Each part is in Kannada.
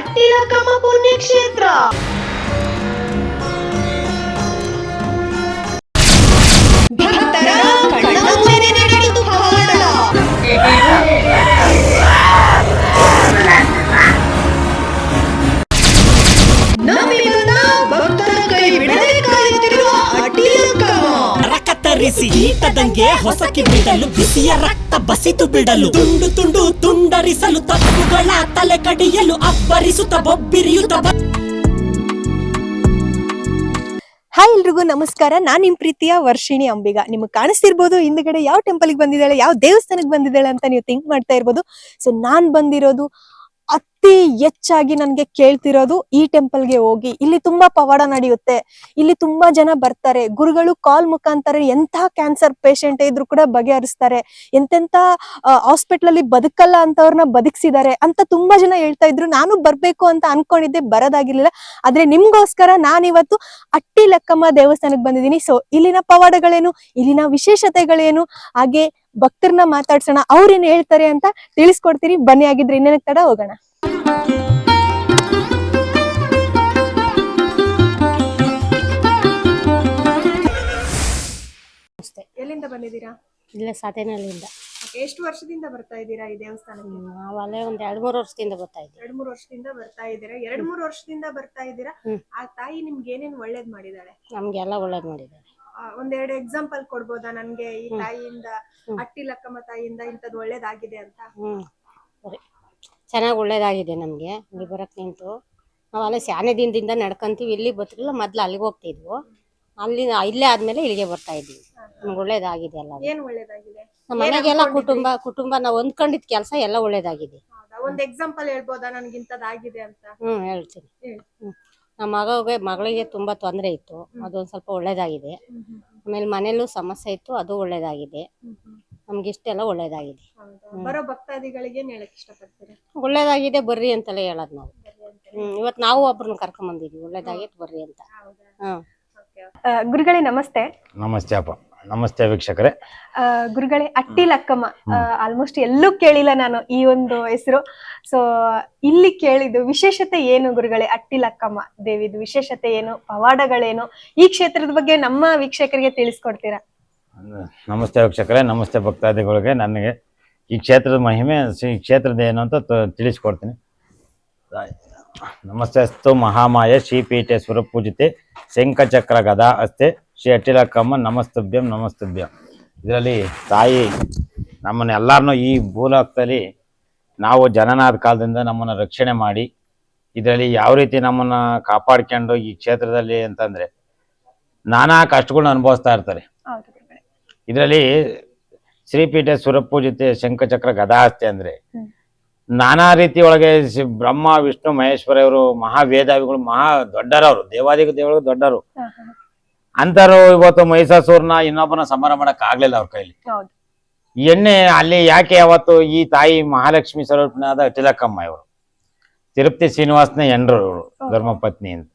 ಅಟ್ಟಿಲಕ್ಕಮ್ಮ ಪುಣ್ಯಕ್ಷೇತ್ರ ಈಟದಂಗೆ ಹೊಸಕಿ ಬಿಡಲು, ಬಿಸಿಯ ರಕ್ತ ಬಸಿತು ಬಿಡಲು, ತುಂಡು ತುಂಡು ತುಂಡರಿಸಲು, ತಪ್ಪುಗಳ ತಲೆ ಕಡಿಯಲು, ಅಬ್ಬರಿಸುತ್ತ ಬೊಬ್ಬಿರಿಯುತ್ತ ಹಾಯ್ ಎಲ್ರಿಗೂ ನಮಸ್ಕಾರ. ನಾನ್ ನಿಮ್ ಪ್ರೀತಿಯ ವರ್ಷಿಣಿ ಅಂಬಿಗ. ನಿಮ್ಗೆ ಕಾಣಿಸ್ತಿರ್ಬೋದು, ಹಿಂದ್ಗಡೆ ಯಾವ ಟೆಂಪಲ್ಗೆ ಬಂದಿದ್ದಾಳೆ, ಯಾವ ದೇವಸ್ಥಾನಕ್ಕೆ ಬಂದಿದ್ದಾಳೆ ಅಂತ ನೀವು ಥಿಂಕ್ ಮಾಡ್ತಾ ಇರ್ಬೋದು. ಸೊ ನಾನ್ ಬಂದಿರೋದು ಅತಿ ಹೆಚ್ಚಾಗಿ ನನ್ಗೆ ಕೇಳ್ತಿರೋದು ಈ ಟೆಂಪಲ್ಗೆ ಹೋಗಿ. ಇಲ್ಲಿ ತುಂಬಾ ಪವಾಡ ನಡೆಯುತ್ತೆ. ಇಲ್ಲಿ ತುಂಬಾ ಜನ ಬರ್ತಾರೆ. ಗುರುಗಳು ಕಾಲ್ ಮುಖಾಂತರ ಎಂತ ಕ್ಯಾನ್ಸರ್ ಪೇಷಂಟ್ ಇದ್ರು ಕೂಡ ಬಗೆಹರಿಸ್ತಾರೆ. ಎಂತೆಂತ ಹಾಸ್ಪಿಟಲ್ ಅಲ್ಲಿ ಬದುಕಲ್ಲ ಅಂತವ್ರನ್ನ ಬದುಕಿಸಿದ್ದಾರೆ ಅಂತ ತುಂಬಾ ಜನ ಹೇಳ್ತಾ ಇದ್ರು. ನಾನು ಬರ್ಬೇಕು ಅಂತ ಅನ್ಕೊಂಡಿದ್ದೆ, ಬರೋದಾಗಿರ್ಲಿಲ್ಲ. ಆದ್ರೆ ನಿಮ್ಗೋಸ್ಕರ ನಾನಿವತ್ತು ಅಟ್ಟಿ ಲಕ್ಕಮ್ಮ ದೇವಸ್ಥಾನಕ್ಕೆ ಬಂದಿದ್ದೀನಿ. ಸೊ, ಇಲ್ಲಿನ ಪವಾಡಗಳೇನು, ಇಲ್ಲಿನ ವಿಶೇಷತೆಗಳೇನು, ಹಾಗೆ ಭಕ್ತರನ್ನ ಮಾತಾಡ್ಸೋಣ, ಅವ್ರೇನ್ ಹೇಳ್ತಾರೆ ಅಂತ ತಿಳಿಸ್ಕೊಡ್ತೀನಿ. ಬನ್ನಿ ಆಗಿದ್ರೆ ಇನ್ನೇನಕ್ಕೆ ತಡ, ಹೋಗೋಣ. ಎಲ್ಲಿಂದ ಬಂದಿದ್ದೀರಾ? ಇಲ್ಲೇ ಸಾತೇನಹಳ್ಳಿಯಿಂದ. ಎಷ್ಟು ವರ್ಷದಿಂದ ಬರ್ತಾ ಇದ್ದೀರಾ ಈ ದೇವಸ್ಥಾನಕ್ಕೆ? ನಾವು ಅಲ್ಲೇ ಒಂದ್ ಎರಡ್ ಮೂರು ವರ್ಷದಿಂದ ಬರ್ತಾ ಇದೀರಾ ಎರಡ್ ಮೂರು ವರ್ಷದಿಂದ ಬರ್ತಾ ಇದ್ದೀರಾ? ಎರಡ್ ಮೂರು ವರ್ಷದಿಂದ ಬರ್ತಾ ಇದ್ದೀರಾ? ಆ ತಾಯಿ ನಿಮ್ಗೆ ಏನೇನ್ ಒಳ್ಳೇದ್ ಮಾಡಿದಾಳೆ ನಮ್ಗೆಲ್ಲ ಒಳ್ಳೇದ್ ಮಾಡಿದ್ದಾರೆ. ಆ, ಒಂದೆರಡು ಎಕ್ಸಾಂಪಲ್ ಕೊಡ್ಬೋದಾ ನನ್ಗೆ ಈ. ತಾಯಿಯಿಂದ. ಅಟ್ಟಿ ಲಕ್ಕಮ್ಮ ತಾಯಿಯಿಂದ ಇಂಥದ್ ಒಳ್ಳೇದಾಗಿದೆ ಅಂತ? ಹ್ಮ್. ಸರಿ. ಚೆನ್ನಾಗಿ ಒಳ್ಳೇದಾಗಿದೆ ನಮಗೆ. ಇಲ್ಲಿ ಬರಕ್ಕೆ ನಿಂತು. ನಾವು ಅಲ್ಲೇ ಸ್ಯಾನೆ ದಿನದಿಂದ ನಡ್ಕೊಂತೀವಿ. ಇಲ್ಲಿ ಬರ್ತಿರಲಿಲ್ಲ ಮೊದ್ಲು ಅಲ್ಲಿಗೆ ಹೋಗ್ತಿದ್ವು. ಅಲ್ಲಿ ಇಲ್ಲೇ ಆದ್ಮೇಲೆ ಇಲ್ಲಿಗೆ ಬರ್ತಾ ಇದ್ದೀವಿ ನಮ್ಗೆ ಒಳ್ಳೇದಾಗಿದೆ ಎಲ್ಲ. ಏನ್ ಒಳ್ಳೇದಾಗಿದೆ? ನಮ್ಮ ಮನೆಗೆಲ್ಲ ಕುಟುಂಬ ಕುಟುಂಬ ನಾವು ಹೊಂದ್ಕೊಂಡಿದ್ ಕೆಲಸ ಎಲ್ಲ ಒಳ್ಳೇದಾಗಿದೆ. ಒಂದು ಎಕ್ಸಾಂಪಲ್ ಹೇಳ್ಬೋದಾ? ನನ್ಗಿಂತದಾಗಿದೆ ಅಂತ. ಹ್ಮ್ ಹೇಳ್ತೀನಿ. ಹೇಳಿ. ನಮ್ಮ ಮಗಗೆ ಮಗಳಿಗೆ ತುಂಬಾ ತೊಂದರೆ ಇತ್ತು. ಅದೊಂದು ಸ್ವಲ್ಪ ಒಳ್ಳೇದಾಗಿದೆ. ಆಮೇಲೆ ಮನೇಲೂ ಸಮಸ್ಯೆ ಇತ್ತು. ಅದು ಒಳ್ಳೇದಾಗಿದೆ. ನಮ್ಗೆ ಇಷ್ಟೆಲ್ಲ ಒಳ್ಳೇದಾಗಿದೆ? ಬರೋ ಭಕ್ತಾದಿಗಳಿಗೆ ಹೇಳಕ್ ಇಷ್ಟಪಡ್ತೀರಾ? ಒಳ್ಳೇದಾಗಿದೆ ಬರ್ರಿ ಅಂತೆಲ್ಲ ಹೇಳೋದು ನಾವು. ಹ್ಮ್ ಇವತ್ತು ನಾವು ಒಬ್ರನ್ನ ಕರ್ಕೊಂಡ್ ಬಂದಿದ್ವಿ ಒಳ್ಳೇದಾಗೈತೆ ಬರ್ರಿ ಅಂತ. ಹ್ಮ್. ಗುರುಗಳೇ ನಮಸ್ತೆ. ನಮಸ್ತೆ ಅಪ್ಪ. ನಮಸ್ತೆ ವೀಕ್ಷಕರೇ. ಆ, ಗುರುಗಳೇ ಅಟ್ಟಿ ಲಕ್ಕಮ್ಮ. ಆಲ್ಮೋಸ್ಟ್ ಎಲ್ಲೂ ಕೇಳಿಲ್ಲ ನಾನು ಈ ಒಂದು ಹೆಸರು. ಸೊ ಇಲ್ಲಿ ಕೇಳಿದ್ದು ವಿಶೇಷತೆ ಏನು ಗುರುಗಳೇ ಅಟ್ಟಿ ಲಕ್ಕಮ್ಮ ದೇವಿದು ವಿಶೇಷತೆ ಏನು ಪವಾಡಗಳೇನು? ಈ ಕ್ಷೇತ್ರದ ಬಗ್ಗೆ ನಮ್ಮ ವೀಕ್ಷಕರಿಗೆ ತಿಳಿಸ್ಕೊಡ್ತೀರಾ? ನಮಸ್ತೆ ವೀಕ್ಷಕರೇ ನಮಸ್ತೆ ಭಕ್ತಾದಿಗಳಿಗೆ. ನನಗೆ ಈ ಕ್ಷೇತ್ರದ ಮಹಿಮೆ ಶ್ರೀ ಕ್ಷೇತ್ರದ ಏನು ಅಂತ ತಿಳಿಸ್ಕೊಡ್ತೀನಿ. ನಮಸ್ತೆ ಅಸ್ತು ಮಹಾಮಾಯ ಶ್ರೀಪೀಠೆ ಸ್ವರಪೂಜಿತೆ ಶಂಕಚಕ್ರ ಗದಾ ಅಸ್ತೆ ಶ್ರೀ ಅಟಿಲಕ್ಕಮ್ಮ ನಮಸ್ತಭ್ಯಂ ನಮಸ್ತಭ್ಯಂ. ಇದರಲ್ಲಿ ತಾಯಿ ನಮ್ಮನ್ನ ಎಲ್ಲರನ್ನೂ ಈ ಭೂಲೋಕದಲ್ಲಿ ನಾವು ಜನನಾದ ಕಾಲದಿಂದ ನಮ್ಮನ್ನು ರಕ್ಷಣೆ ಮಾಡಿ ಇದರಲ್ಲಿ ಯಾವ ರೀತಿ ನಮ್ಮನ್ನು ಕಾಪಾಡ್ಕೊಂಡು ಈ ಕ್ಷೇತ್ರದಲ್ಲಿ ಅಂತಂದರೆ ನಾನಾ ಕಷ್ಟಗಳನ್ನ ಅನುಭವಿಸ್ತಾ ಇರ್ತಾರೆ. ಇದರಲ್ಲಿ ಶ್ರೀಪೀಠ ಜೊತೆ ಶಂಖಚಕ್ರ ಗದಾಸ್ತಿ ಅಂದ್ರೆ ನಾನಾ ರೀತಿ ಒಳಗೆ ಬ್ರಹ್ಮ ವಿಷ್ಣು ಮಹೇಶ್ವರ ಇವರು ಮಹಾವೇದಾವಿಗಳು ಮಹಾ ದೊಡ್ಡರವರು ದೇವಾದಿಗ ದೇವರು ದೊಡ್ಡರು. ಅಂತಾರು ಇವತ್ತು ಮಹಿಷಾಸುರನ ಇನ್ನೊಬ್ಬನ ಸಂಹಾರ ಮಾಡಕ್ ಆಗ್ಲಿಲ್ಲ ಅವ್ರ ಕೈಲಿ. ಎಣ್ಣೆ ಅಲ್ಲಿ ಯಾಕೆ ಅವತ್ತು ಈ ತಾಯಿ ಮಹಾಲಕ್ಷ್ಮಿ ಸ್ವರೂಪನಾದ ತಿಲಕಮ್ಮ ಇವರು? ತಿರುಪತಿ ಶ್ರೀನಿವಾಸನ ಎಂಡ್ರು ಇವರು ಧರ್ಮಪತ್ನಿ ಅಂತ.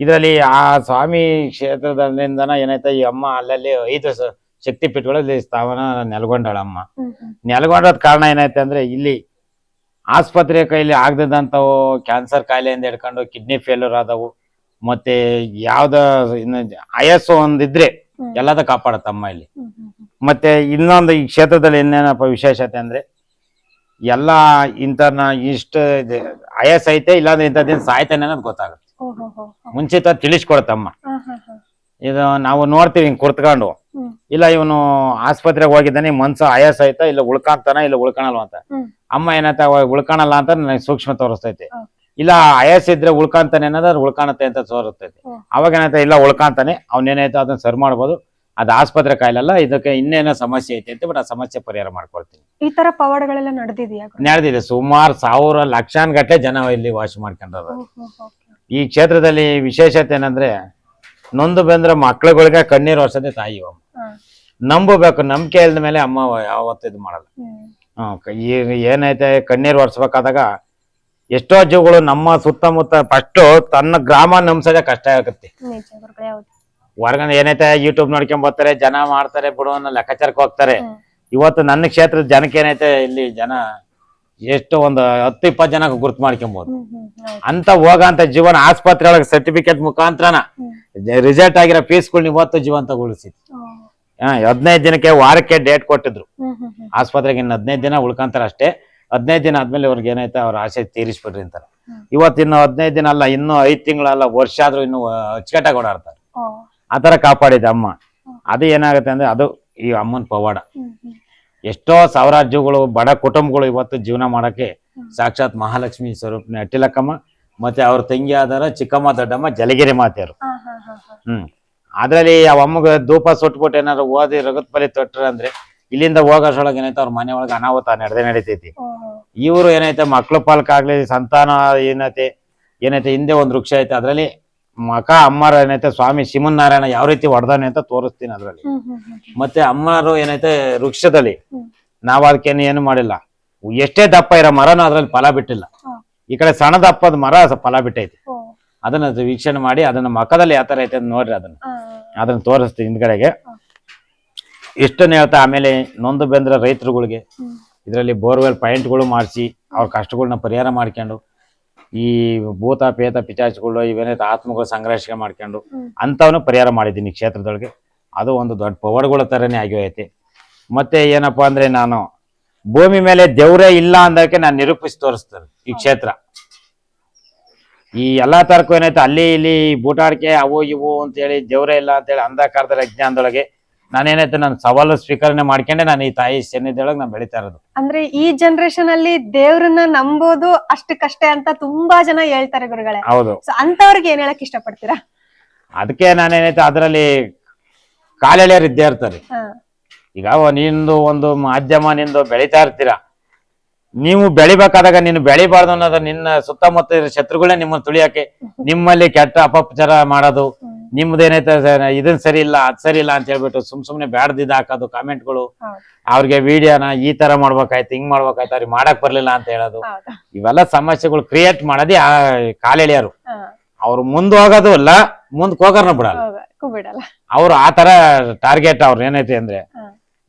ಇದರಲ್ಲಿ ಆ ಸ್ವಾಮಿ ಕ್ಷೇತ್ರದಿಂದನ ಏನಾಯ್ತ ಈ ಅಮ್ಮ ಅಲ್ಲಲ್ಲಿ ಐದು ಶಕ್ತಿ ಪೀಠಗಳಲ್ಲಿ ಸ್ಥಾವನ ನೆಲಗೊಂಡಾಳ ಅಮ್ಮ ಹ್ಮ್, ಹ್ಮ್. ಕಾರಣ ಏನಾಯ್ತು ಅಂದ್ರೆ ಇಲ್ಲಿ ಆಸ್ಪತ್ರೆ ಕೈಲಿ ಆಗದಂತವು ಕ್ಯಾನ್ಸರ್ ಕಾಯಿಲೆಯಿಂದ ಹಿಡ್ಕೊಂಡು ಕಿಡ್ನಿ ಫೇಲ್ಯೂರ್ ಆದವು ಮತ್ತೆ ಯಾವ್ದ ಇನ್ನು ಆಯಸ್ಸು ಒಂದಿದ್ರೆ. ಎಲ್ಲದ ಕಾಪಾಡತ್ತಮ್ಮ ಇಲ್ಲಿ. ಮತ್ತೆ ಇನ್ನೊಂದು ಈ ಕ್ಷೇತ್ರದಲ್ಲಿ ಇನ್ನೇನಪ್ಪ ವಿಶೇಷತೆ ಅಂದ್ರೆ ಎಲ್ಲ ಇಂಥನ ಇಷ್ಟ ಆಯಸ್ ಐತೆ ಇಲ್ಲಾಂದ್ರೆ ಇಂಥದ್ದೇನು ಸಾಯ್ತಾನೆ ಅನ್ನೋದು ಗೊತ್ತಾಗುತ್ತೆ. ಮುಂಚಿತ ತಿಳಿಸ್ಕೊಡತ್ತಮ್ಮ. ಇದು ನಾವು ನೋಡ್ತೀವಿ ಹಿಂಗ್ ಕುರ್ತ್ಕೊಂಡು. ಇಲ್ಲ ಇವನು ಆಸ್ಪತ್ರೆಗೆ ಹೋಗಿದ್ದಾನೆ ಮನ್ಸ ಆಯಾಸ ಆಯ್ತಾ ಇಲ್ಲ ಉಳ್ಕಾಂತಾನ ಇಲ್ಲ ಉಳ್ಕೊಳಲ್ವ ಅಂತ ಅಮ್ಮ ಏನಂತ ಉಳ್ಕೊಳಲ್ಲ ಅಂತ ನನಗೆ ಸೂಕ್ಷ್ಮ ತೋರಿಸ್ತೈತೆ. ಇಲ್ಲ ಆಯಾಸ ಇದ್ರೆ ಉಳ್ಕಾಂತಾನೆ ಅನ್ನೋದು ಉಳ್ಕಾಣತ್ತೆ ಅಂತ ತೋರಿಸ್ತೈತೆ ಅವಾಗ ಏನಾಯ್ತಾ ಇಲ್ಲ ಉಳ್ಕಾಂತಾನೆ ಅವ್ನೇನಾಯ್ತು ಅದನ್ನ ಸರಿ ಮಾಡ್ಬೋದು ಅದು ಆಸ್ಪತ್ರೆ ಕಾಯಿಲಲ್ಲ ಇದಕ್ಕೆ ಇನ್ನೇನೋ ಸಮಸ್ಯೆ ಐತೆ ಅಂತ ಬಟ್ ಆ ಸಮಸ್ಯೆ ಪರಿಹಾರ ಮಾಡ್ಕೊಳ್ತೀನಿ ಈ ತರ ಪವಾಡಗಳೆಲ್ಲ ನಡೆದಿದೆಯಾ? ನಡೆದಿದೆ ಸುಮಾರು ಸಾವಿರ ಲಕ್ಷಾನ್ ಗಟ್ಟಲೆ ಜನ ಇಲ್ಲಿ ವಾಶ್ ಹೋ. ಈ ಕ್ಷೇತ್ರದಲ್ಲಿ ವಿಶೇಷತೆ ಏನಂದ್ರೆ ನೊಂದು ಬಂದ್ರೆ ಮಕ್ಳುಗಳಿಗೆ ಕಣ್ಣೀರು ವರ್ಷದೆ ತಾಯಿ ಅಮ್ಮ. ನಂಬಬೇಕು ನಂಬಿಕೆ ಇಲ್ದ ಮೇಲೆ ಅಮ್ಮ ಯಾವತ್ತು ಇದು ಮಾಡಲ್ಲ. ಕ- ಏನೈತೆ ಕಣ್ಣೀರು ಒರೆಸ್ಬೇಕಾದಾಗ ಎಷ್ಟೋ ಜೀವಗಳು ನಮ್ಮ ಸುತ್ತಮುತ್ತ ಫಸ್ಟ್ ತನ್ನ ಗ್ರಾಮ ನಂಬ್ಸೋದೇ ಕಷ್ಟ ಆಗುತ್ತೆ. ಹೊರಗಡೆ ಏನೈತೆ ಯೂಟ್ಯೂಬ್ ನೋಡ್ಕೊಂಡ್ ಬರ್ತಾರೆ ಜನ ಮಾಡ್ತಾರೆ ಬಿಡು ಅನ್ನೋ ಲೆಕ್ಕಾಚಾರಕ್ಕೆ ಹೋಗ್ತಾರೆ. ಇವತ್ತು ನನ್ನ ಕ್ಷೇತ್ರದ ಜನಕ್ಕೆ ಏನೈತೆ ಇಲ್ಲಿ ಜನ ಎಷ್ಟು ಒಂದು ಹತ್ತು ಇಪ್ಪತ್ತು ಜನ ಗುರ್ತು ಮಾಡ್ಕೊಬಹುದು ಅಂತ ಹೋಗಂತ ಜೀವನ ಆಸ್ಪತ್ರೆ ಒಳಗೆ ಸರ್ಟಿಫಿಕೇಟ್ ಮುಖಾಂತರನ ರಿಸಲ್ಟ್ ಆಗಿರೋ ಪೀಸ್ಗಳನ್ನ ಇವತ್ತು ಜೀವಂತ ಆ, ಹದಿನೈದು ದಿನಕ್ಕೆ ವಾರಕ್ಕೆ ಡೇಟ್ ಕೊಟ್ಟಿದ್ರು. ಆಸ್ಪತ್ರೆಗೆ ಇನ್ನು ಹದಿನೈದು ದಿನ ಉಳ್ಕೊಂತಾರೆ ಅಷ್ಟೇ. ಹದಿನೈದು ದಿನ ಆದ್ಮೇಲೆ ಅವ್ರಿಗೆ ಏನೈತೆ ಅವ್ರ ಆಸೆ ತೀರಿಸ್ಬಿಡ್ರಿ ಅಂತಾರೆ. ಇವತ್ತಿನ್ನು ಹದಿನೈದು ದಿನ ಅಲ್ಲ ಇನ್ನು ಐದು ತಿಂಗಳಲ್ಲ ವರ್ಷ ಆದ್ರೂ ಇನ್ನು ಅಚ್ಚುಕಟ್ಟಾಗಿ ಓಡಾಡ್ತಾರೆ. ಆತರ ಕಾಪಾಡಿದ ಅಮ್ಮ. ಅದು ಏನಾಗುತ್ತೆ ಅಂದ್ರೆ ಅದು ಈ ಅಮ್ಮನ ಪವಾಡ. ಎಷ್ಟೋ ಸಾವಿರಾರು ಜೀವಗಳು ಬಡ ಕುಟುಂಬಗಳು ಇವತ್ತು ಜೀವನ ಮಾಡಕ್ಕೆ ಸಾಕ್ಷಾತ್ ಮಹಾಲಕ್ಷ್ಮಿ ಸ್ವರೂಪನೇ ಅಟ್ಟಿಲಕ್ಕಮ್ಮ ಮತ್ತೆ ಅವ್ರ ತಂಗಿ ಆದಾರ ಚಿಕ್ಕಮ್ಮ ದೊಡ್ಡಮ್ಮ ಜಲಗಿರಿ ಮಾತೆಯರು. ಹ್ಮ್. ಅದ್ರಲ್ಲಿ ಆ ಅಮ್ಮಗೆ ಧೂಪ ಸುಟ್ಬಿಟ್ಟು ಏನಾದ್ರು ಓದಿ ರಗತ್ ಬಲಿ ತೊಟ್ರ ಅಂದ್ರೆ ಇಲ್ಲಿಂದ ಹೋಗೋಷ್ರೊಳಗೆ ಏನೈತೆ ಅವ್ರ ಮನೆ ಒಳಗೆ ಅನಾಹುತ ನಡೆದೇ ನಡೀತೈತಿ. ಇವರು ಏನೈತೆ ಮಕ್ಳು ಪಾಲ್ಕಾಗ್ಲಿ ಸಂತಾನ ಏನೈತೆ ಏನೈತೆ ಹಿಂದೆ ಒಂದು ವೃಕ್ಷ ಐತೆ ಅದ್ರಲ್ಲಿ ಮಕ ಅಮ್ಮರ ಏನೈತೆ ಸ್ವಾಮಿ ಶಿವನಾರಾಯಣ ಯಾವ ರೀತಿ ಹೊಡೆದಾನೆ ಅಂತ ತೋರಿಸ್ತೀನಿ ಅದ್ರಲ್ಲಿ. ಮತ್ತೆ ಅಮ್ಮರು ಏನೈತೆ ವೃಕ್ಷದಲ್ಲಿ. ನಾವ್ ಅದಕ್ಕೇನು ಏನು ಮಾಡಿಲ್ಲ. ಎಷ್ಟೇ ದಪ್ಪ ಇರೋ ಮರನೂ ಅದ್ರಲ್ಲಿ ಫಲ ಬಿಟ್ಟಿಲ್ಲ. ಈ ಕಡೆ ಸಣ್ಣ ದಪ್ಪದ ಮರ ಫಲ ಬಿಟ್ಟೈತಿ. ಅದನ್ನ ವೀಕ್ಷಣೆ ಮಾಡಿ ಅದನ್ನ ಮಕದಲ್ಲಿ ಯಾವ ತರ ಐತೆ ಅಂತ ನೋಡ್ರಿ ಅದನ್ನ. ಅದನ್ನ ತೋರಿಸ್ತೀನಿ ಹಿಂದ್ಗಡೆಗೆ ಇಷ್ಟನ್ನ ಹೇಳ್ತಾ ಆಮೇಲೆ ನೊಂದು ಬೆಂದ್ರ ರೈತರುಗಳಿಗೆ. ಇದರಲ್ಲಿ ಬೋರ್ವೆಲ್ ಪಾಯಿಂಟ್ಗಳು ಮಾಡಿಸಿ ಅವ್ರ ಕಷ್ಟಗಳನ್ನ ಪರಿಹಾರ ಮಾಡ್ಕೊಂಡು ಈ ಭೂತ ಪೇತ ಪಿಚಾಚಿಗಳು ಇವೇನೈತೆ ಆತ್ಮಗಳು ಸಂಘರ್ಷ ಮಾಡ್ಕೊಂಡು ಹ್ಮ್. ಅಂಥವನು ಪರಿಹಾರ ಮಾಡಿದ್ದೀನಿ ಕ್ಷೇತ್ರದೊಳಗೆ ಅದು ಒಂದು ದೊಡ್ಡ ಪವಾಡಗಳ ಥರನೇ ಆಗಿಹೋಯ್ತೆ ಮತ್ತೆ ಏನಪ್ಪಾ ಅಂದ್ರೆ ನಾನು ಭೂಮಿ ಮೇಲೆ ದೇವ್ರೇ ಇಲ್ಲ ಅಂದಕ್ಕೆ ನಾನು ನಿರೂಪಿಸಿ ತೋರಿಸ್ತೇನೆ ಈ ಕ್ಷೇತ್ರ ಈ ಎಲ್ಲಾ ತರಕು ಏನೈತೆ ಅಲ್ಲಿ ಇಲ್ಲಿ ಬೂಟಾಡಿಕೆ ಅವು ಇವು ಅಂತೇಳಿ ದೇವ್ರೇ ಇಲ್ಲ ಅಂತೇಳಿ ಅಂಧಕಾರದ ಅಜ್ಞಾನದೊಳಗೆ ನಾನೇನೈತೆ ನಾನು ಸವಾಲು ಸ್ವೀಕರಣೆ ಮಾಡ್ಕೊಂಡೆ ನಾನು ಈ ತಾಯಿ ಸನ್ನಿಧಿಯೊಳಗೆ ನಾನು ಬೆಳಿತಾ ಇರೋದು. ಅಂದ್ರೆ ಈ ಜನರೇಷನ್ ಅಲ್ಲಿ ದೇವ್ರನ್ನ ನಂಬೋದು ಅಷ್ಟಕ್ಕಷ್ಟೇ ಅಂತ ತುಂಬಾ ಜನ ಹೇಳ್ತಾರೆ ಗುರುಗಳೇ. ಹೌದು. ಅಂತವ್ರಿಗೆ ಏನ್ ಹೇಳಕ್ ಇಷ್ಟಪಡ್ತೀರಾ? ಅದಕ್ಕೆ ನಾನೇನೈತೆ ಅದರಲ್ಲಿ ಕಾಲೆಳೆಯರು ಇದ್ದೇ ಇರ್ತಾರೆ. ಹಾ. ಈಗ ಅವ ನಿಂದು ಒಂದು ಮಾಧ್ಯಮ ನಿಂದು ಬೆಳಿತಾ ಇರ್ತೀರಾ? ನೀವು ಬೆಳಿಬೇಕಾದಾಗ ನೀನು ಬೆಳಿಬಾರ್ದು ಅನ್ನೋದು ನಿನ್ನ ಸುತ್ತಮುತ್ತ ಇರೋ ಶತ್ರುಗಳೇ ನಿಮ್ಮನ್ನ ತುಳಿಯಕ್ಕೆ ನಿಮ್ಮಲ್ಲಿ ಕೆಟ್ಟ ಅಪಪ್ರಚಾರ ಮಾಡೋದು ನಿಮ್ದೇನೈತೆ ಇದನ್ ಸರಿ ಇಲ್ಲ ಅದ್ ಸರಿ ಇಲ್ಲ ಅಂತ ಹೇಳ್ಬಿಟ್ಟು ಸುಮ್ ಸುಮ್ನೆ ಬ್ಯಾಡ್ದಿದ್ ಹಾಕೋದು ಕಾಮೆಂಟ್ಗಳು. ಅವ್ರಿಗೆ ವಿಡಿಯೋನ ಈ ತರ ಮಾಡ್ಬೇಕಾಯ್ತು ಹಿಂಗ್ ಮಾಡ್ಬೇಕಾಯ್ತು ಅವ್ರಿಗೆ ಮಾಡಕ್ ಬರ್ಲಿಲ್ಲ ಅಂತ ಹೇಳೋದು. ಇವೆಲ್ಲ ಸಮಸ್ಯೆಗಳು ಕ್ರಿಯೇಟ್ ಮಾಡೋದೇ ಆ ಕಾಲೆಳೆಯರು. ಅವ್ರು ಮುಂದ್ ಹೋಗೋದು ಅಲ್ಲ ಮುಂದ್ ಹೋಗೋರ್ನ ಬಿಡಲ್ಲ. ಅವ್ರು ಆ ತರ ಟಾರ್ಗೆಟ್ ಅವ್ರ ಏನೈತಿ ಅಂದ್ರೆ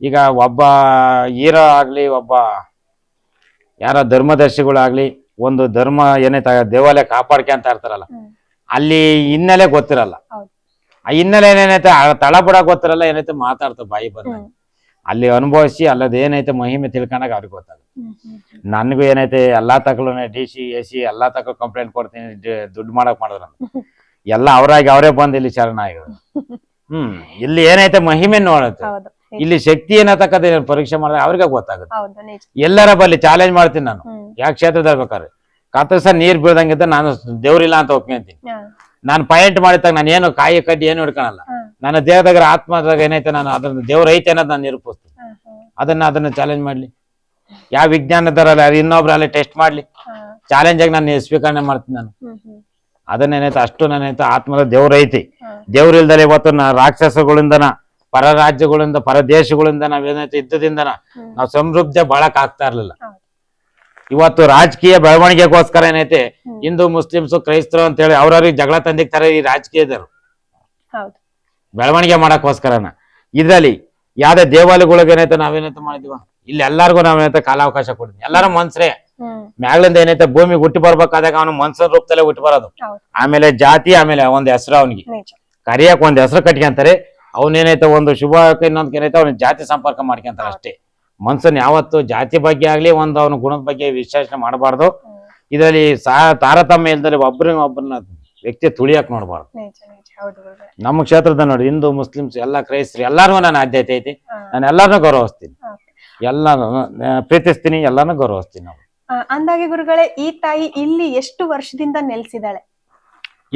ಈಗ ಒಬ್ಬ ಹೀರೋ ಆಗ್ಲಿ ಒಬ್ಬ ಯಾರ ಧರ್ಮದರ್ಶಿಗಳಾಗ್ಲಿ ಒಂದು ಧರ್ಮ ಏನೈತೆ ದೇವಾಲಯ ದೇವಾಲಯ ಕಾಪಾಡ್ಕೊಂತ ಇರ್ತಾರಲ್ಲ ಅಲ್ಲಿ ಹಿನ್ನೆಲೆ ಗೊತ್ತಿರಲ್ಲ. ಆ ಹಿನ್ನೆಲೆ ಏನೇನೈತೆ ತಳಬಡ ತಳ ಬುಡ ಗೊತ್ತಿರಲ್ಲ ಏನೈತೆ ಮಾತಾಡ್ತಾರೆ ಬಾಯಿ ಬಂದ ಅಲ್ಲಿ ಅನುಭವಿಸಿ ಅಲ್ಲದ ಏನೈತೆ ಮಹಿಮೆ ತಿಳ್ಕೊಂಡಾಗ ಅವ್ರಿಗೆ ಗೊತ್ತಾಗುತ್ತೆ. ನನ್ಗೂ ಏನೈತೆ ಎಲ್ಲಾ ತಕ್ಕೂ ಡಿ ಸಿ ಎ ಸಿ ಎಲ್ಲಾ ತಕ್ಕ ಕಂಪ್ಲೇಂಟ್ ಕೊಡ್ತೀನಿ ದುಡ್ಡು ಮಾಡಕ್ ಮಾಡಿದ್ರ ಎಲ್ಲ ಅವರಾಗಿ ಅವರೇ ಬಂದು ಇಲ್ಲಿ ಶರಣ ಆಗಿರೋದು ಹ್ಮ್ ಇಲ್ಲಿ ಏನೈತೆ ಮಹಿಮೆ ನೋಡುತ್ತೆ. ಇಲ್ಲಿ ಶಕ್ತಿ ಏನತಕ್ಕದ ಪರೀಕ್ಷೆ ಮಾಡಿದ್ರೆ ಅವ್ರಿಗೆ ಗೊತ್ತಾಗುತ್ತೆ. ಎಲ್ಲರ ಬಲ್ಲಿ ಚಾಲೆಂಜ್ ಮಾಡ್ತೀನಿ ನಾನು. ಯಾವ ಕ್ಷೇತ್ರದಲ್ಲಿ ಬೇಕಾದ್ರೆ? ಕತ್ತರ್ಸ ನೀರ್ ಬೀಳ್ದಂಗಿದ್ದ ನಾನು ದೇವ್ರಿಲ್ಲ ಅಂತ ಒಪ್ಕೊಂತೀನಿ. ನಾನು ಪಾಯಿಂಟ್ ಮಾಡಿದಾಗ ನಾನು ಏನು ಕಾಯಿ ಕಡ್ಡಿ ಏನು ಹಿಡ್ಕೊಳಲ್ಲ. ನನ್ನ ದೇಹದಾಗ ಆತ್ಮದಾಗ ಏನೈತೆ ನಾನು ಅದನ್ನ ದೇವ್ರ ಐತೆ ಅನ್ನೋದು ನಾನು ನಿರೂಪಿಸ್ತೀನಿ. ಅದನ್ನ ಅದನ್ನ ಚಾಲೆಂಜ್ ಮಾಡ್ಲಿ. ಯಾವ ವಿಜ್ಞಾನದವರಲ್ಲ ಇನ್ನೊಬ್ರು ಅಲ್ಲಿ ಟೆಸ್ಟ್ ಮಾಡ್ಲಿ. ಚಾಲೆಂಜ್ ಆಗಿ ನಾನು ಸ್ವೀಕರಣೆ ಮಾಡ್ತೀನಿ ನಾನು. ಅದನ್ನೇನೈತೆ ಅಷ್ಟು ನಾನೈತೆ ಆತ್ಮದ ದೇವ್ರ ಐತಿ. ದೇವ್ರ ಇಲ್ದಲೆ ಇವತ್ತು ನಾ ರಾಕ್ಷಸಗಳಿಂದನ ಪರ ರಾಜ್ಯಗಳಿಂದ ಪರ ದೇಶಗಳಿಂದ ನಾವೇನೈತೆ ಇದ್ದದಿಂದ. ನಾವು ಸಮೃದ್ಧ ಬಾಳಕ್ ಆಗ್ತಾ ಇರ್ಲಿಲ್ಲ. ಇವತ್ತು ರಾಜಕೀಯ ಬೆಳವಣಿಗೆಗೋಸ್ಕರ ಏನೈತೆ ಹಿಂದೂ ಮುಸ್ಲಿಮ್ಸ್ ಕ್ರೈಸ್ತರು ಅಂತ ಹೇಳಿ ಅವ್ರವ್ರಿಗೆ ಜಗಳ ತಂದಿಕ್ತಾರೆ ಈ ರಾಜಕೀಯದರು ಬೆಳವಣಿಗೆ ಮಾಡಕ್ಕೋಸ್ಕರನ. ಇದ್ರಲ್ಲಿ ಯಾವ್ದೇ ದೇವಾಲಯಗಳಿಗೆ ಏನೈತೆ ನಾವೇನೈತೆ ಮಾಡಿದೀವ ಇಲ್ಲಿ ಎಲ್ಲಾರ್ಗು ನಾವೇನೈತೆ ಕಾಲಾವಕಾಶ ಕೊಡ್ತೀವಿ ಎಲ್ಲಾರು ಮನ್ಸ್ರೆ. ಮ್ಯಾಗ್ಲಿಂದ ಏನೈತೆ ಭೂಮಿ ಹುಟ್ಟಿ ಬರ್ಬೇಕಾದಾಗ ಅವನು ಮನ್ಸನ್ ರೂಪದಲ್ಲೇ ಹುಟ್ಟಿ ಬರೋದು. ಆಮೇಲೆ ಜಾತಿ ಆಮೇಲೆ ಒಂದ್ ಹೆಸರು ಅವನಿಗೆ. ಕರಿಯಾಕ ಕರಿಯಕ್ ಒಂದ್ ಹೆಸರು ಕಟ್ಕೊಂತಾರೆ ಅವನೇನೈತೆ ಒಂದು ಶುಭ ಇನ್ನೊಂದ್ ಏನೈತೆ ಅವ್ನ ಜಾತಿ ಸಂಪರ್ಕ ಮಾಡ್ಕೊಂತಾರೆ ಅಷ್ಟೇ. ಮನ್ಸನ್ ಯಾವತ್ತು ಜಾತಿ ಬಗ್ಗೆ ಆಗ್ಲಿ ಒಂದು ಅವನ ಗುಣದ ಬಗ್ಗೆ ವಿಶ್ಲೇಷಣೆ ಮಾಡಬಾರ್ದು. ಇದರಲ್ಲಿ ಸಾ ತಾರತಮ್ಯ ಇಲ್ದಲ್ಲಿ ಒಬ್ಬರನ್ನ ಒಬ್ಬರನ್ನ ವ್ಯಕ್ತಿ ತುಳಿಯಕ್ ನೋಡ್ಬಾರ್ದು. ನಮ್ಮ ಕ್ಷೇತ್ರದ ನೋಡಿ ಹಿಂದೂ ಮುಸ್ಲಿಮ್ಸ್ ಎಲ್ಲ ಕ್ರೈಸ್ತರು ಎಲ್ಲಾರು ನಾನು ಆದ್ಯತೆ ಐತಿ. ನಾನು ಎಲ್ಲಾರನ್ನೂ ಗೌರವಿಸ್ತೀನಿ. ಎಲ್ಲಾನು ಪ್ರೀತಿಸ್ತೀನಿ ಎಲ್ಲಾನು ಗೌರವಿಸ್ತೀನಿ ನಾವು. ಅಂದಾಗೆ ಗುರುಗಳೇ ಈ ತಾಯಿ ಇಲ್ಲಿ ಎಷ್ಟು ವರ್ಷದಿಂದ ನೆಲೆಸಿದಾಳೆ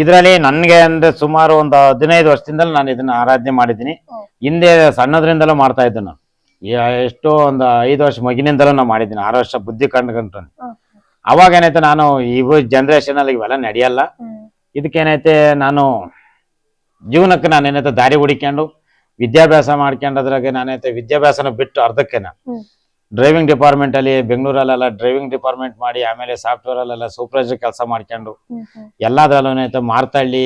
ಇದರಲ್ಲಿ ನನ್ಗೆ ಅಂದ್ರೆ ಸುಮಾರು ಒಂದು ಹದಿನೈದು ವರ್ಷದಿಂದಲೂ ನಾನು ಇದನ್ನ ಆರಾಧನೆ ಮಾಡಿದ್ದೀನಿ. ಹಿಂದೆ ಸಣ್ಣದ್ರಿಂದಲೂ ಮಾಡ್ತಾ ಇದ್ದೆ ನಾನು. ಈ ಎಷ್ಟೋ ಒಂದು ಐದು ವರ್ಷ ಮಗಿನಿಂದಲೂ ನಾನು ಮಾಡಿದ್ದೀನಿ ಆರು ವರ್ಷ ಬುದ್ಧಿ ಕಂಡುಕೊಂಡು ಅವಾಗ ಏನೈತೆ ನಾನು ಇವು ಜನರೇಷನ್ ಅಲ್ಲಿ ಇವೆಲ್ಲ ನಡೆಯಲ್ಲ. ಇದಕ್ಕೇನೈತೆ ನಾನು ಜೀವನಕ್ಕೆ ನಾನು ಏನೈತೆ ದಾರಿ ಹುಡಿಕೊಂಡು ವಿದ್ಯಾಭ್ಯಾಸ ಮಾಡ್ಕೊಂಡು ಅದ್ರಾಗೆ ನಾನೈತೆ ವಿದ್ಯಾಭ್ಯಾಸನ ಬಿಟ್ಟು ಅರ್ಧಕ್ಕೆ ನಾನು. ಡ್ರೈವಿಂಗ್ ಡಿಪಾರ್ಟ್ಮೆಂಟ್ ಅಲ್ಲಿ ಬೆಂಗಳೂರಲ್ಲೆಲ್ಲ ಡ್ರೈವಿಂಗ್ ಡಿಪಾರ್ಟ್ಮೆಂಟ್ ಮಾಡಿ ಆಮೇಲೆ ಸಾಫ್ಟ್ವೇರ್ ಅಲ್ಲೆಲ್ಲ ಸೂಪರ್ವೈಸರ್ ಕೆಲಸ ಮಾಡ್ಕೊಂಡು ಎಲ್ಲದರಲ್ಲೂ ಏನೈತೆ ಮಾರ್ತಳ್ಳಿ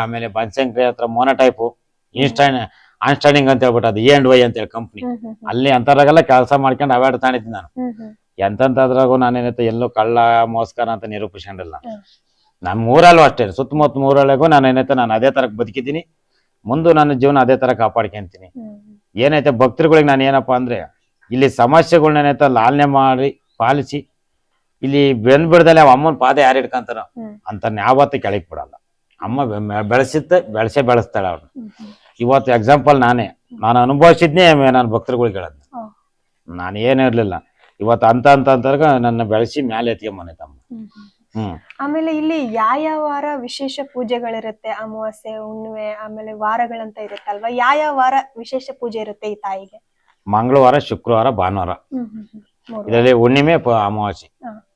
ಆಮೇಲೆ ಬನ್ಸಂಕ್ರಿ ಹತ್ರ ಮೋನಟೈಪು ಇನ್ಸ್ಟಾಂಡ್ ಅನ್ಸ್ಟ್ಯಾಂಡಿಂಗ್ ಅಂತ ಹೇಳ್ಬಿಟ್ಟು ಅದು ಎ ಅಂಡ್ ವೈ ಅಂತ ಹೇಳಿ ಕಂಪ್ನಿ ಅಲ್ಲಿ ಅಂತರಾಗೆಲ್ಲ ಕೆಲಸ ಮಾಡ್ಕೊಂಡು ಅವಾರ್ಡ್ ತಾಣಿದ್ದೀನಿ ನಾನು. ಎಂತಂತದ್ರಾಗೂ ನಾನೇನೈತೆ ಎಲ್ಲೂ ಕಳ್ಳ ಮೋಸ್ಕರ ಅಂತ ನಿರೂಪಿಸ್ಕೊಂಡಿಲ್ಲ. ನಮ್ಮ ಊರಲ್ಲೂ ಅಷ್ಟೇ ಸುತ್ತಮುತ್ತ ಊರೊಳಗೂ ನಾನು ಏನೈತೆ ನಾನು ಅದೇ ತರ ಬದುಕಿದ್ದೀನಿ. ಮುಂದೆ ನನ್ನ ಜೀವನ ಅದೇ ತರ ಕಾಪಾಡ್ಕೊಂತೀನಿ. ಏನೈತೆ ಭಕ್ತರುಗಳಿಗೆ ನಾನು ಏನಪ್ಪಾ ಅಂದ್ರೆ ಇಲ್ಲಿ ಸಮಸ್ಯೆಗಳನ್ನ ಲಾಲನೆ ಮಾಡಿ ಪಾಲಿಸಿ. ಇಲ್ಲಿ ಬೆಂದ್ ಬಿಡ್ದಲ್ಲಿ ಅವ ಅಮ್ಮನ ಪಾದ ಯಾರು ಹ್ಮ್. ಅಂತ ಯಾವತ್ತೂ ಕೆಳಗೆ ಬಿಡಲ್ಲ. ಅಮ್ಮ ಬೆಳೆಸಿದ್ದ ಬೆಳಸೆ ಬೆಳೆಸೇ ಬೆಳೆಸ್ತಾಳೆ ಅವ್ರು ಇವತ್ತು ಎಕ್ಸಾಂಪಲ್ ನಾನೇ. ನಾನು ಅನುಭವಿಸಿದ್ನೇ ನಾನು ಭಕ್ತರುಗಳಿಗೆ ಹೇಳದ್. ನಾನು ಏನು ಇರ್ಲಿಲ್ಲ. ಇವತ್ತು ಅಂತ ಅಂತ ಅಂತರ್ಗ ನನ್ನ ಬೆಳೆಸಿ ಮ್ಯಾಲೆ ಎತ್ಕೊಂಬಂದೈತೆ ಅಮ್ಮ ಹ್ಮ್ ಆಮೇಲೆ ಇಲ್ಲಿ ಯಾವ ವಾರ ವಿಶೇಷ ಪೂಜೆಗಳಿರುತ್ತೆ? ಅಮಾವಾಸ್ಯೆ ಹುಣ್ಣಿಮೆ ಆಮೇಲೆ ವಾರಗಳಂತ ಇರುತ್ತಲ್ವಾ? ಯಾವ ವಾರ ವಿಶೇಷ ಪೂಜೆ ಇರುತ್ತೆ ಈ ತಾಯಿಗೆ? ಮಂಗಳವಾರ ಶುಕ್ರವಾರ ಭಾನುವಾರ. ಇದರಲ್ಲಿ ಹುಣ್ಣಿಮೆ ಪ- ಅಮಾವಾಸ್ಯೆ.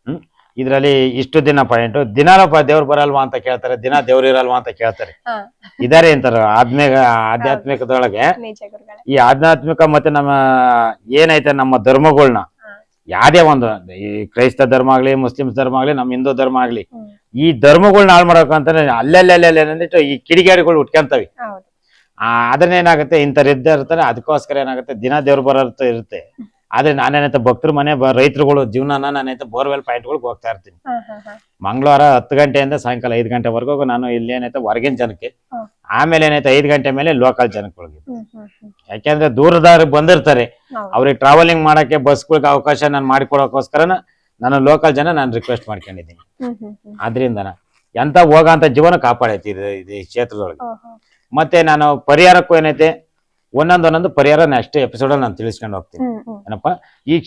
ಹ್ಮ್? ಇದರಲ್ಲಿ ಇಷ್ಟು ದಿನ ಪಾಯಿಂಟ್. ದಿನಾಲಪ್ಪ ದೇವ್ರು ಬರಲ್ವಾ ಅಂತ ಕೇಳ್ತಾರೆ. ದಿನ ದೇವ್ರ ಇರಲ್ವಾ ಅಂತ ಕೇಳ್ತಾರೆ. ಹಾ. ಇದಾರೆ ಅಂತಾರ ಆದ್ಮೇಗ ಆಧ್ಯಾತ್ಮಿಕದೊಳಗೆ. ನಿಜ ಗುರುಗಳೇ ಈ ಆಧ್ಯಾತ್ಮಿಕ ಮತ್ತೆ ನಮ್ಮ ಏನೈತೆ ನಮ್ಮ ಧರ್ಮಗಳನ್ನ ಹಾ. ಯಾವ್ದೇ ಒಂದು ಈ ಕ್ರೈಸ್ತ ಧರ್ಮ ಆಗ್ಲಿ ಮುಸ್ಲಿಮ್ಸ್ ಧರ್ಮ ಆಗ್ಲಿ ನಮ್ಮ ಹಿಂದೂ ಧರ್ಮ ಆಗ್ಲಿ ಹ್ಮ್. ಈ ಧರ್ಮಗಳನ್ನ ಹಾಳು ಮಾಡ್ಬೇಕಂತಾನೆ ಅಲ್ಲೆಲ್ಲೆಲ್ಲೆಲ್ಲ ಅಂದ್ಬಿಟ್ಟು ಈ ಕಿಡಿಗೇಡಿಗಳು ಉಟ್ಕೊಂತವಿ. ಹೌದು. ಅದನ್ನೇನಾಗುತ್ತೆ ಇದ್ದೇ ಇರ್ತಾರೆ ಅದಕ್ಕೋಸ್ಕರ ಏನಾಗುತ್ತೆ? ದಿನ ದೇವ್ರು ಬರೋರ್ತ ಇರುತ್ತೆ. ಆದ್ರೆ ನಾನೇನೈತೆ ಭಕ್ತರ ಮನೆ ಬ ರೈತರುಗಳು ಜೀವನನ ನಾನೈತೆ ಬೋರ್ವೆಲ್ ಪಾಯಿಂಟ್ಗಳಿಗೆ ಹೋಗ್ತಾ ಇರ್ತೀನಿ. ಮಂಗಳವಾರ ಹತ್ತು ಗಂಟೆಯಿಂದ ಸಾಯಂಕಾಲ ಐದು ಗಂಟೆವರೆಗೂ ನಾನು ಇಲ್ಲಿ ಏನೈತೆ ಹೊರಗಿನ ಜನಕ್ಕೆ. ಆಮೇಲೆ ಏನೈತೆ ಐದು ಗಂಟೆ ಮೇಲೆ ಲೋಕಲ್ ಹ್ಮ್ ಯಾಕೆಂದ್ರೆ ದೂರದಾರ ಬಂದಿರ್ತಾರೆ. ಅವ್ರಿಗೆ ಟ್ರಾವೆಲಿಂಗ್ ಮಾಡಕ್ಕೆ ಬಸ್ಗಳಿಗೆ ಅವಕಾಶ ನಾನು ಮಾಡಿಕೊಡೋಕೋಸ್ಕರ ನಾನು ಲೋಕಲ್ ಜನ ನಾನು ರಿಕ್ವೆಸ್ಟ್ ಮಾಡ್ಕೊಂಡಿದ್ದೀನಿ. ಆದ್ರಿಂದ ಎಂತ ಹೋಗಂತ ಜೀವನ ಕಾಪಾಡೈತಿ ಇದು ಈ ಕ್ಷೇತ್ರದೊಳಗೆ. ಮತ್ತೆ ನಾನು ಪರಿಹಾರಕ್ಕೂ ಏನೈತೆ? ಒಂದೊಂದು ಒಂದೊಂದು ಪರಿಹಾರ ಅಷ್ಟೇ ಎಪಿಸೋಡ್ ನಾನು ತಿಳಿಸ್ಕೊಂಡು ಹೋಗ್ತೀನಿ. ಏನಪ್ಪ? ಈ